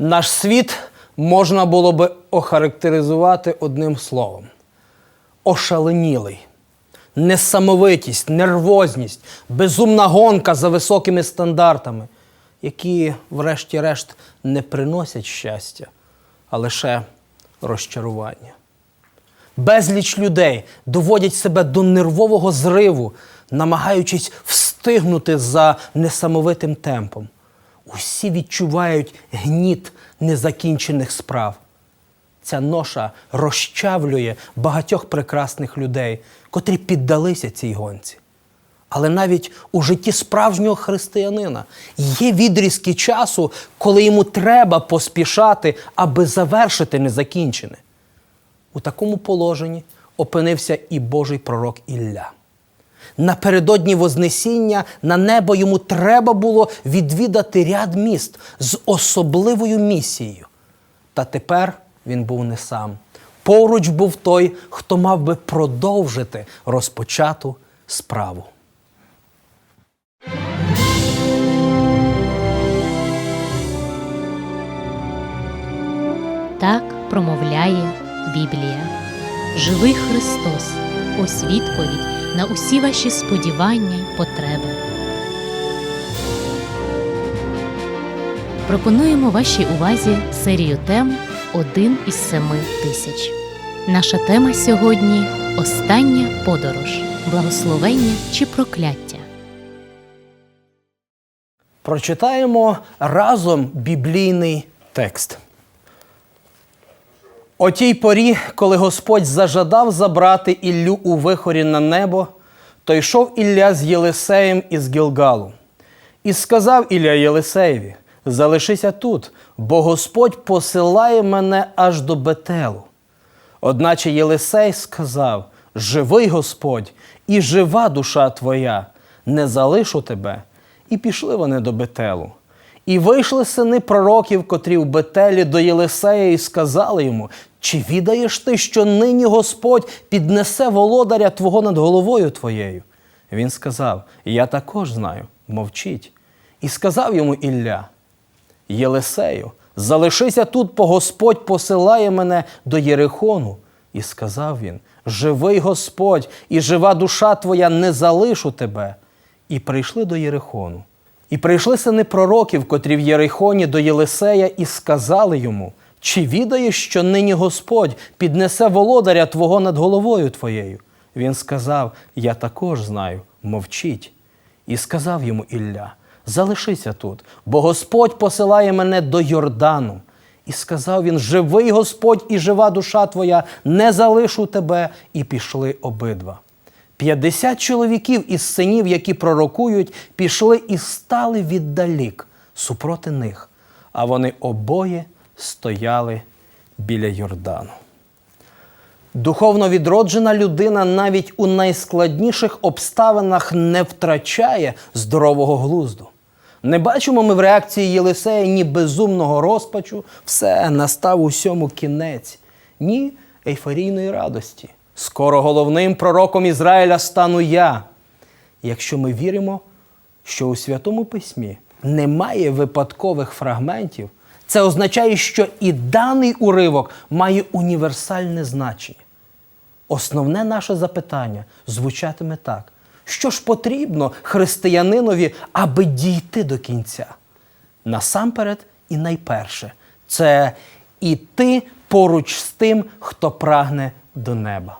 Наш світ можна було би охарактеризувати одним словом: ошаленілий. Несамовитість, нервозність, безумна гонка за високими стандартами, які, врешті-решт, не приносять щастя, а лише розчарування. Безліч людей доводять себе до нервового зриву, намагаючись встигнути за несамовитим темпом. Усі відчувають гніт незакінчених справ. Ця ноша розчавлює багатьох прекрасних людей, котрі піддалися цій гонці. Але навіть у житті справжнього християнина є відрізки часу, коли йому треба поспішати, аби завершити незакінчене. У такому положенні опинився і Божий пророк Ілля. Напередодні Вознесіння на небо йому треба було відвідати ряд міст з особливою місією. Та тепер він був не сам. Поруч був той, хто мав би продовжити розпочату справу. Так промовляє Біблія. Живий Христос, ось на усі ваші сподівання й потреби. Пропонуємо вашій увазі серію тем Один із семи тисяч. Наша тема сьогодні Остання подорож, благословення чи прокляття. Прочитаємо разом біблійний текст. О тій порі, коли Господь зажадав забрати Іллю у вихорі на небо, то йшов Ілля з Єлисеєм із Гілгалу. І сказав Ілля Єлисеєві: Залишися тут, бо Господь посилає мене аж до Бетелу. Одначе Єлисей сказав: Живий Господь, і жива душа твоя, не залишу тебе. І пішли вони до Бетелу. І вийшли сини пророків, котрі в Бетелі до Єлисея, і сказали йому: Чи відаєш ти, що нині Господь піднесе володаря твого над головою твоєю? Він сказав: Я також знаю, мовчіть. І сказав йому Ілля: Єлисею, залишися тут, бо Господь посилає мене до Єрихону. І сказав він: Живий Господь, і жива душа твоя, не залишу тебе. І прийшли до Єрихону. І прийшли сини пророків, котрі в Єрихоні до Єлисея, і сказали йому: Чи відаєш, що нині Господь піднесе володаря твого над головою твоєю? Він сказав: Я також знаю, мовчіть. І сказав йому Ілля: Залишися тут, бо Господь посилає мене до Йордану. І сказав він: Живий Господь і жива душа твоя, не залишу тебе. І пішли обидва. П'ятдесят чоловіків із синів, які пророкують, пішли і стали віддалік супроти них, а вони обоє стояли біля Йордану. Духовно відроджена людина навіть у найскладніших обставинах не втрачає здорового глузду. Не бачимо ми в реакції Єлисея ні безумного розпачу, все настав усьому кінець, ні ейфорійної радості. Скоро головним пророком Ізраїля стану я. Якщо ми віримо, що у Святому Письмі немає випадкових фрагментів, це означає, що і даний уривок має універсальне значення. Основне наше запитання звучатиме так: що ж потрібно християнинові, аби дійти до кінця? Насамперед і найперше це іти поруч з тим, хто прагне до неба.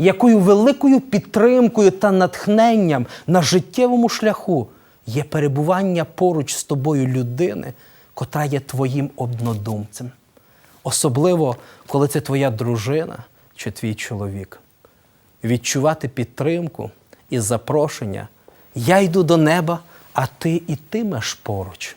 Якою великою підтримкою та натхненням на життєвому шляху є перебування поруч з тобою людини, котра є твоїм однодумцем. Особливо, коли це твоя дружина чи твій чоловік. Відчувати підтримку і запрошення. Я йду до неба, а ти ітимеш поруч.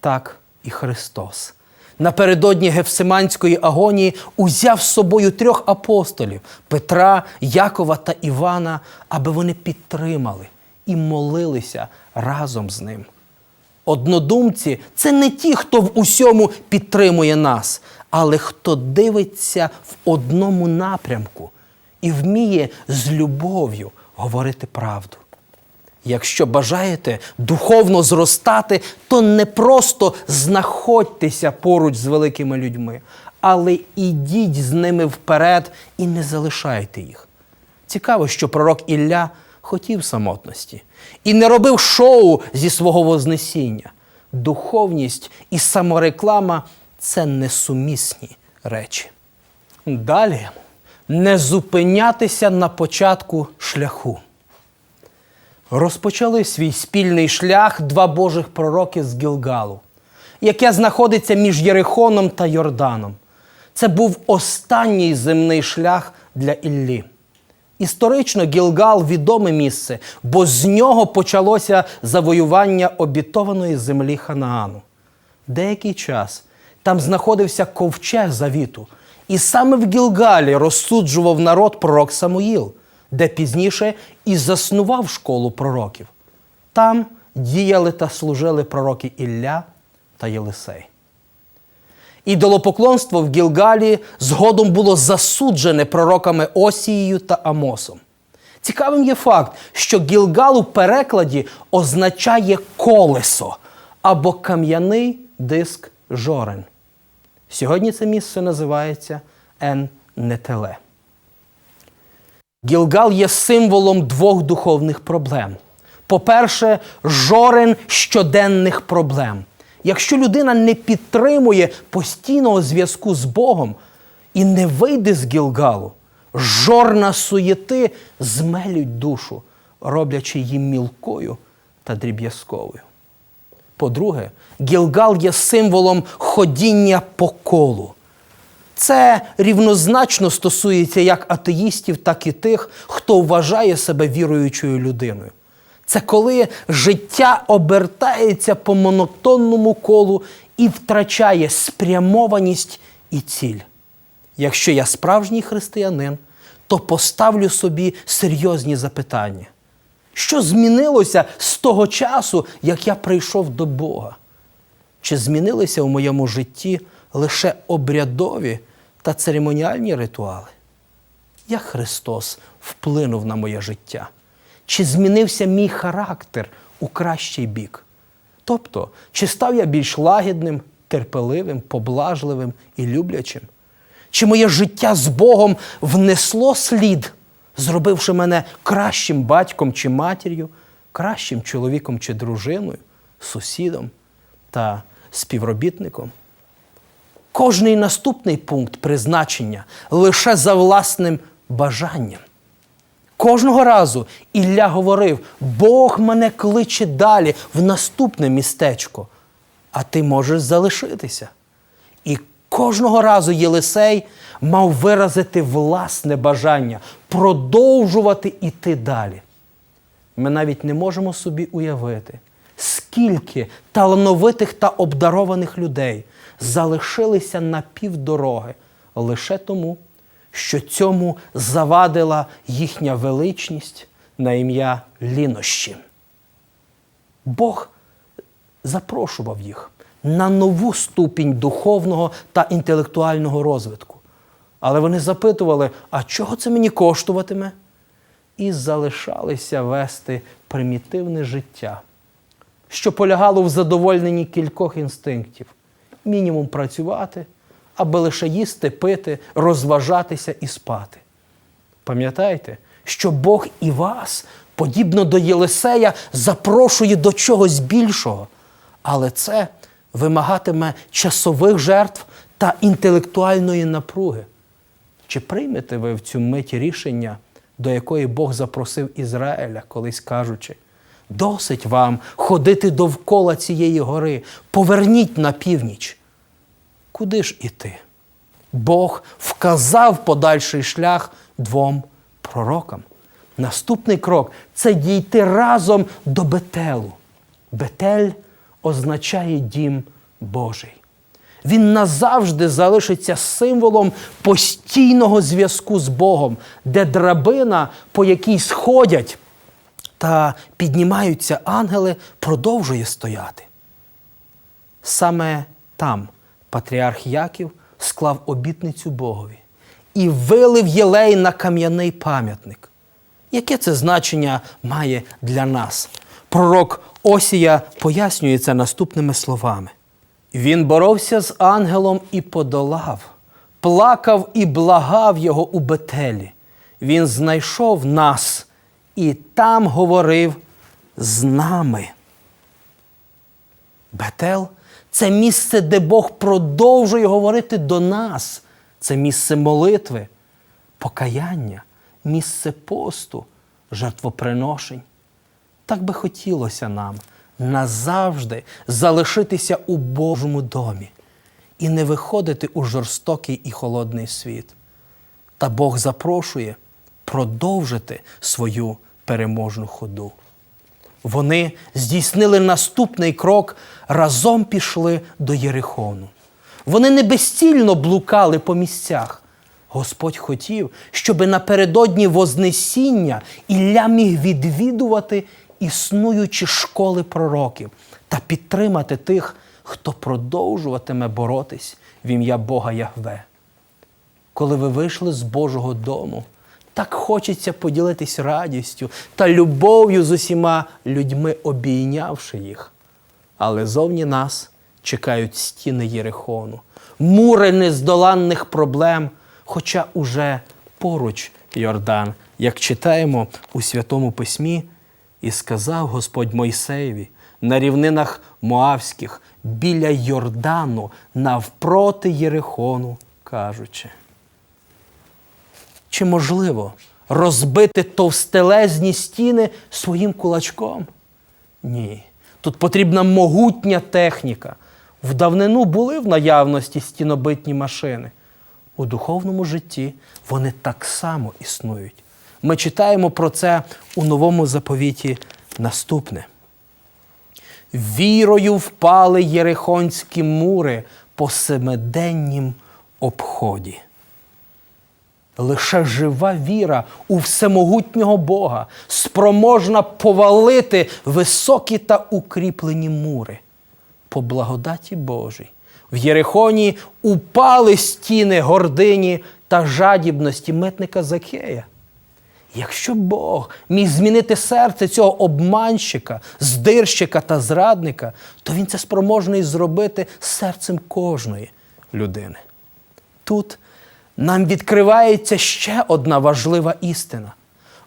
Так і Христос. Напередодні Гефсиманської агонії узяв з собою трьох апостолів Петра, Якова та Івана, аби вони підтримали і молилися разом з ним. Однодумці це не ті, хто в усьому підтримує нас, але хто дивиться в одному напрямку і вміє з любов'ю говорити правду. Якщо бажаєте духовно зростати, то не просто знаходьтеся поруч з великими людьми, але ідіть з ними вперед і не залишайте їх. Цікаво, що пророк Ілля хотів самотності і не робив шоу зі свого вознесіння. Духовність і самореклама це несумісні речі. Далі не зупинятися на початку шляху. Розпочали свій спільний шлях два божих пророки з Гілгалу, яке знаходиться між Єрихоном та Йорданом. Це був останній земний шлях для Іллі. Історично Гілгал відоме місце, бо з нього почалося завоювання обітованої землі Ханаану. Деякий час там знаходився ковчег завіту, і саме в Гілгалі розсуджував народ пророк Самуїл, де пізніше і заснував школу пророків. Там діяли та служили пророки Ілля та Єлисей. Ідолопоклонство в Гілгалі згодом було засуджене пророками Осією та Амосом. Цікавим є факт, що Гілгал у перекладі означає колесо або кам'яний диск жорен. Сьогодні це місце називається Ен-Нетеле. Гілгал є символом двох духовних проблем. По-перше, жорен щоденних проблем. Якщо людина не підтримує постійного зв'язку з Богом і не вийде з Гілгалу, жорна суєти змелють душу, роблячи її мілкою та дріб'язковою. По-друге, Гілгал є символом ходіння по колу. Це рівнозначно стосується як атеїстів, так і тих, хто вважає себе віруючою людиною. Це коли життя обертається по монотонному колу і втрачає спрямованість і ціль. Якщо я справжній християнин, то поставлю собі серйозні запитання. Що змінилося з того часу, як я прийшов до Бога? Чи змінилися у моєму житті лише обрядові та церемоніальні ритуали? Як Христос вплинув на моє життя? Чи змінився мій характер у кращий бік? Тобто, чи став я більш лагідним, терпеливим, поблажливим і люблячим? Чи моє життя з Богом внесло слід, зробивши мене кращим батьком чи матір'ю, кращим чоловіком чи дружиною, сусідом та співробітником? Кожний наступний пункт призначення лише за власним бажанням. Кожного разу Ілля говорив: Бог мене кличе далі в наступне містечко, а ти можеш залишитися. І кожного разу Єлисей мав виразити власне бажання продовжувати іти далі. Ми навіть не можемо собі уявити, скільки талановитих та обдарованих людей залишилися на півдороги лише тому, що цьому завадила їхня величність на ім'я лінощі. Бог запрошував їх на нову ступінь духовного та інтелектуального розвитку. Але вони запитували, а чого це мені коштуватиме? І залишалися вести примітивне життя, що полягало в задовольненні кількох інстинктів: мінімум працювати, аби лише їсти, пити, розважатися і спати. Пам'ятайте, що Бог і вас, подібно до Єлисея, запрошує до чогось більшого, але це вимагатиме часових жертв та інтелектуальної напруги. Чи приймете ви в цю мить рішення, до якої Бог запросив Ізраїля, колись кажучи, досить вам ходити довкола цієї гори, поверніть на північ. Куди ж іти? Бог вказав подальший шлях двом пророкам. Наступний крок це дійти разом до Бетелу. Бетель означає дім Божий. Він назавжди залишиться символом постійного зв'язку з Богом, де драбина, по якій сходять та піднімаються ангели, продовжує стояти. Саме там патріарх Яків склав обітницю Богові і вилив єлей на кам'яний пам'ятник. Яке це значення має для нас? Пророк Осія пояснює це наступними словами. Він боровся з ангелом і подолав, плакав і благав його у Бетелі. Він знайшов нас і там говорив з нами. Бетел це місце, де Бог продовжує говорити до нас. Це місце молитви, покаяння, місце посту, жертвоприношень. Так би хотілося нам назавжди залишитися у Божому домі і не виходити у жорстокий і холодний світ. Та Бог запрошує продовжити свою переможну ходу. Вони здійснили наступний крок, разом пішли до Єрихону. Вони не безцільно блукали по місцях. Господь хотів, щоб напередодні Вознесіння Ілля міг відвідувати існуючі школи пророків та підтримати тих, хто продовжуватиме боротись в ім'я Бога Яхве. Коли ви вийшли з Божого дому, так хочеться поділитись радістю та любов'ю з усіма людьми, обійнявши їх. Але зовні нас чекають стіни Єрихону, мури нездоланних проблем, хоча уже поруч Йордан, як читаємо у Святому Письмі, і сказав Господь Мойсеєві на рівнинах Моавських біля Йордану навпроти Єрихону, кажучи. Чи можливо розбити товстелезні стіни своїм кулачком? Ні. Тут потрібна могутня техніка. В давнину були в наявності стінобитні машини. У духовному житті вони так само існують. Ми читаємо про це у новому заповіті наступне. Вірою впали єрихонські мури по семиденнім обході. Лише жива віра у всемогутнього Бога спроможна повалити високі та укріплені мури. По благодаті Божій в Єрихоні упали стіни гордині та жадібності митника Закея. Якщо Бог міг змінити серце цього обманщика, здирщика та зрадника, то він це спроможний зробити серцем кожної людини. Тут нам відкривається ще одна важлива істина.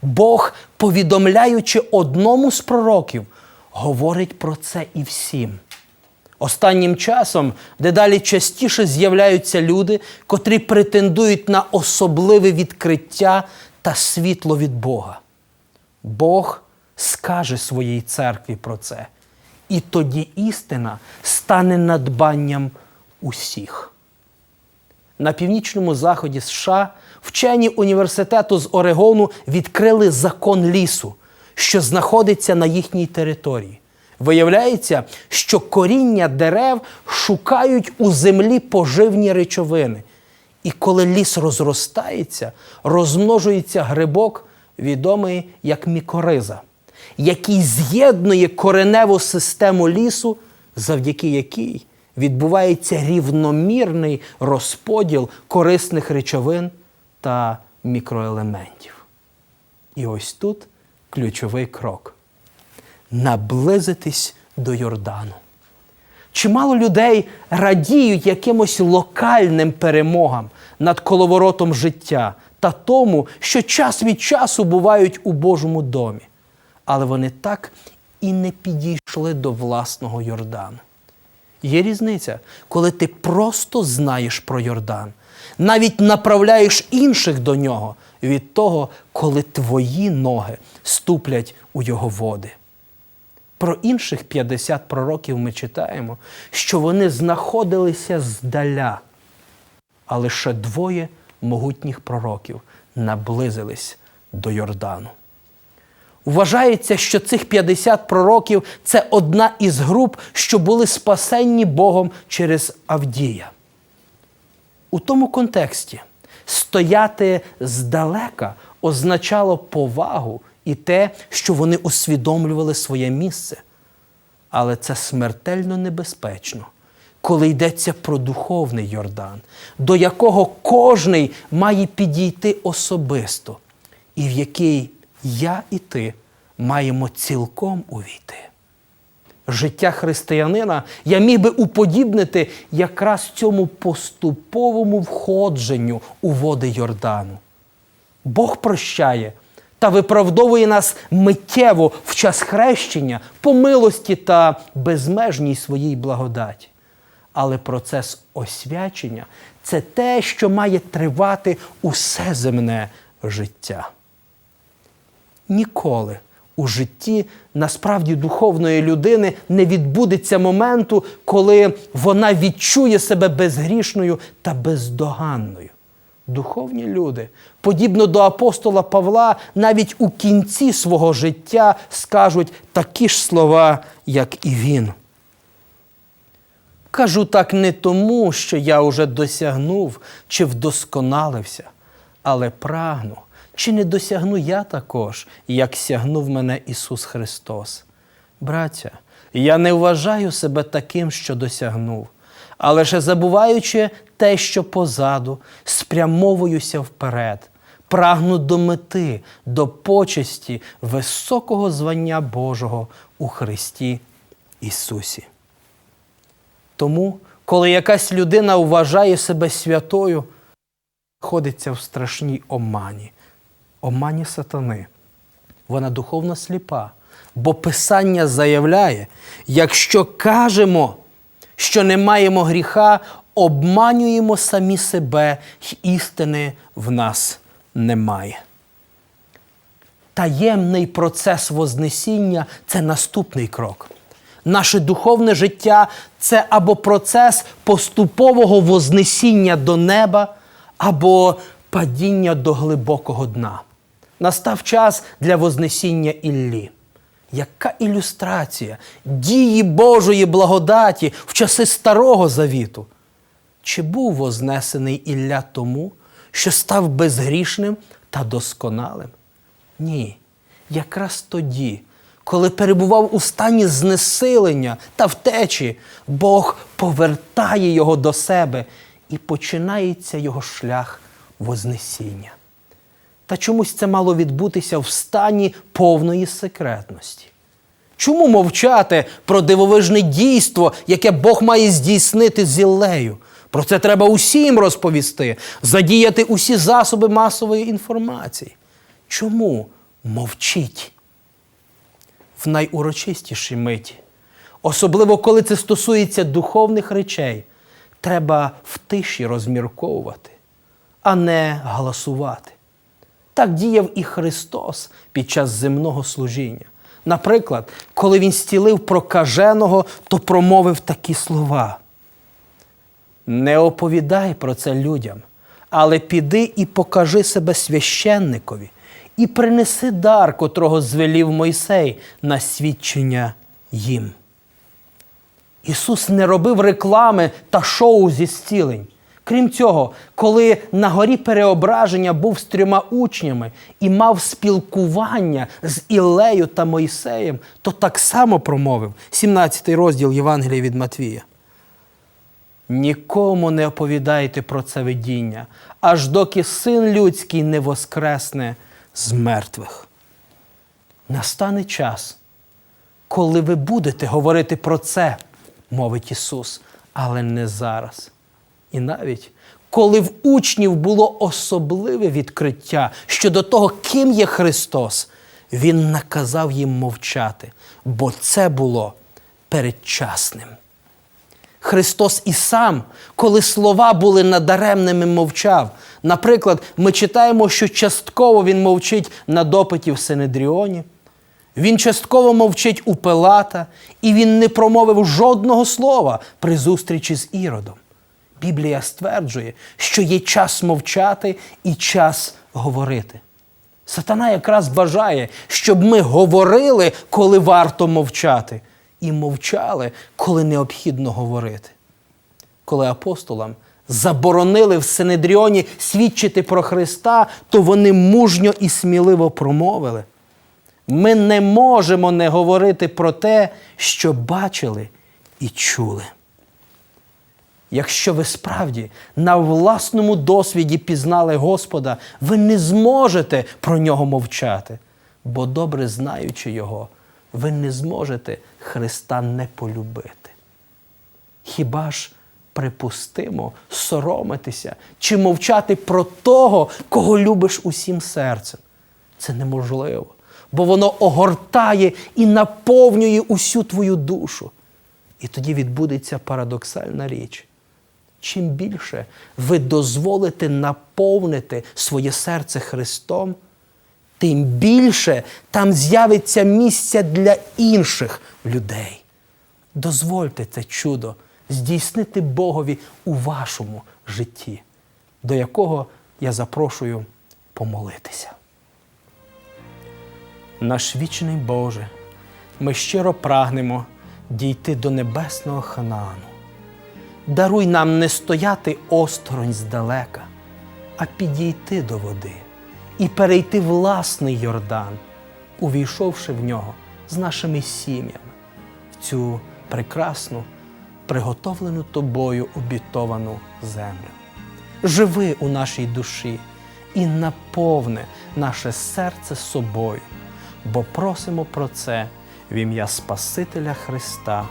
Бог, повідомляючи одному з пророків, говорить про це і всім. Останнім часом дедалі частіше з'являються люди, котрі претендують на особливе відкриття та світло від Бога. Бог скаже своїй церкві про це. І тоді істина стане надбанням усіх. На північному заході США вчені університету з Орегону відкрили закон лісу, що знаходиться на їхній території. Виявляється, що коріння дерев шукають у землі поживні речовини. І коли ліс розростається, розмножується грибок, відомий як мікориза, який з'єднує кореневу систему лісу, завдяки якій відбувається рівномірний розподіл корисних речовин та мікроелементів. І ось тут ключовий крок наблизитись до Йордану. Чимало людей радіють якимось локальним перемогам над коловоротом життя та тому, що час від часу бувають у Божому домі. Але вони так і не підійшли до власного Йордану. Є різниця, коли ти просто знаєш про Йордан, навіть направляєш інших до нього від того, коли твої ноги ступлять у його води. Про інших 50 пророків ми читаємо, що вони знаходилися здаля, а лише двоє могутніх пророків наблизились до Йордану. Вважається, що цих 50 пророків це одна із груп, що були спасенні Богом через Авдія. У тому контексті стояти здалека означало повагу і те, що вони усвідомлювали своє місце. Але це смертельно небезпечно, коли йдеться про духовний Йордан, до якого кожний має підійти особисто, і в який я і ти маємо цілком увійти. Життя християнина я міг би уподібнити якраз цьому поступовому входженню у води Йордану. Бог прощає та виправдовує нас миттєво в час хрещення по милості та безмежній своїй благодаті. Але процес освячення це те, що має тривати усе земне життя. Ніколи у житті насправді духовної людини не відбудеться моменту, коли вона відчує себе безгрішною та бездоганною. Духовні люди, подібно до апостола Павла, навіть у кінці свого життя скажуть такі ж слова, як і він. Кажу так не тому, що я уже досягнув чи вдосконалився, але прагну, чи не досягну я також, як сягнув мене Ісус Христос. Браття, я не вважаю себе таким, що досягнув, а лише забуваючи те, що позаду, спрямовуюся вперед, прагну до мети, до почесті високого звання Божого у Христі Ісусі. Тому, коли якась людина вважає себе святою, знаходиться в страшній омані, омані сатани. Вона духовно сліпа, бо Писання заявляє, якщо кажемо, що не маємо гріха, обманюємо самі себе, істини в нас немає. Таємний процес Вознесіння це наступний крок. Наше духовне життя це або процес поступового вознесіння до неба, або падіння до глибокого дна. Настав час для Вознесіння Іллі. Яка ілюстрація дії Божої благодаті в часи Старого Завіту? Чи був вознесений Ілля тому, що став безгрішним та досконалим? Ні. Якраз тоді, коли перебував у стані знесилення та втечі, Бог повертає його до себе і починається його шлях Вознесіння. Та чомусь це мало відбутися в стані повної секретності. Чому мовчати про дивовижне дійство, яке Бог має здійснити з Іллею? Про це треба усім розповісти, задіяти усі засоби масової інформації. Чому мовчить? В найурочистішій миті, особливо коли це стосується духовних речей, треба в тиші розмірковувати, а не галасувати. Так діяв і Христос під час земного служіння. Наприклад, коли Він стілив прокаженого, то промовив такі слова. Не оповідай про це людям, але піди і покажи себе священникові, і принеси дар, котрого звелів Мойсей на свідчення їм. Ісус не робив реклами та шоу зі зцілень. Крім цього, коли на горі переображення був з трьома учнями і мав спілкування з Ілею та Мойсеєм, то так само промовив 17 розділ Євангелія від Матвія. Нікому не оповідайте про це видіння, аж доки син людський не воскресне з мертвих. Настане час, коли ви будете говорити про це, мовить Ісус, але не зараз. І навіть коли в учнів було особливе відкриття щодо того, ким є Христос, Він наказав їм мовчати, бо це було передчасним. Христос і сам, коли слова були надаремними, мовчав. Наприклад, ми читаємо, що частково він мовчить на допиті в Синедріоні, він частково мовчить у Пилата, і він не промовив жодного слова при зустрічі з Іродом. Біблія стверджує, що є час мовчати і час говорити. Сатана якраз бажає, щоб ми говорили, коли варто мовчати, і мовчали, коли необхідно говорити. Коли апостолам заборонили в Синедріоні свідчити про Христа, то вони мужньо і сміливо промовили. Ми не можемо не говорити про те, що бачили і чули. Якщо ви справді на власному досвіді пізнали Господа, ви не зможете про нього мовчати, бо добре знаючи Його, ви не зможете Христа не полюбити. Хіба ж припустимо соромитися чи мовчати про того, кого любиш усім серцем? Це неможливо, бо воно огортає і наповнює усю твою душу. І тоді відбудеться парадоксальна річ. Чим більше ви дозволите наповнити своє серце Христом, тим більше там з'явиться місця для інших людей. Дозвольте це чудо здійснити Богові у вашому житті, до якого я запрошую помолитися. Наш вічний Боже, ми щиро прагнемо дійти до небесного Ханаану. Даруй нам не стояти осторонь здалека, а підійти до води і перейти власний Йордан, увійшовши в нього з нашими сім'ями в цю прекрасну, приготовлену тобою обітовану землю. Живи у нашій душі і наповни наше серце собою, бо просимо про це в ім'я Спасителя Христа.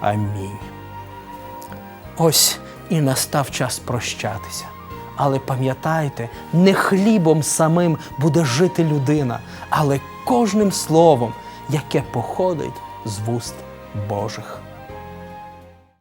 Амінь. Ось і настав час прощатися. Але пам'ятайте, не хлібом самим буде жити людина, але кожним словом, яке походить з вуст Божих.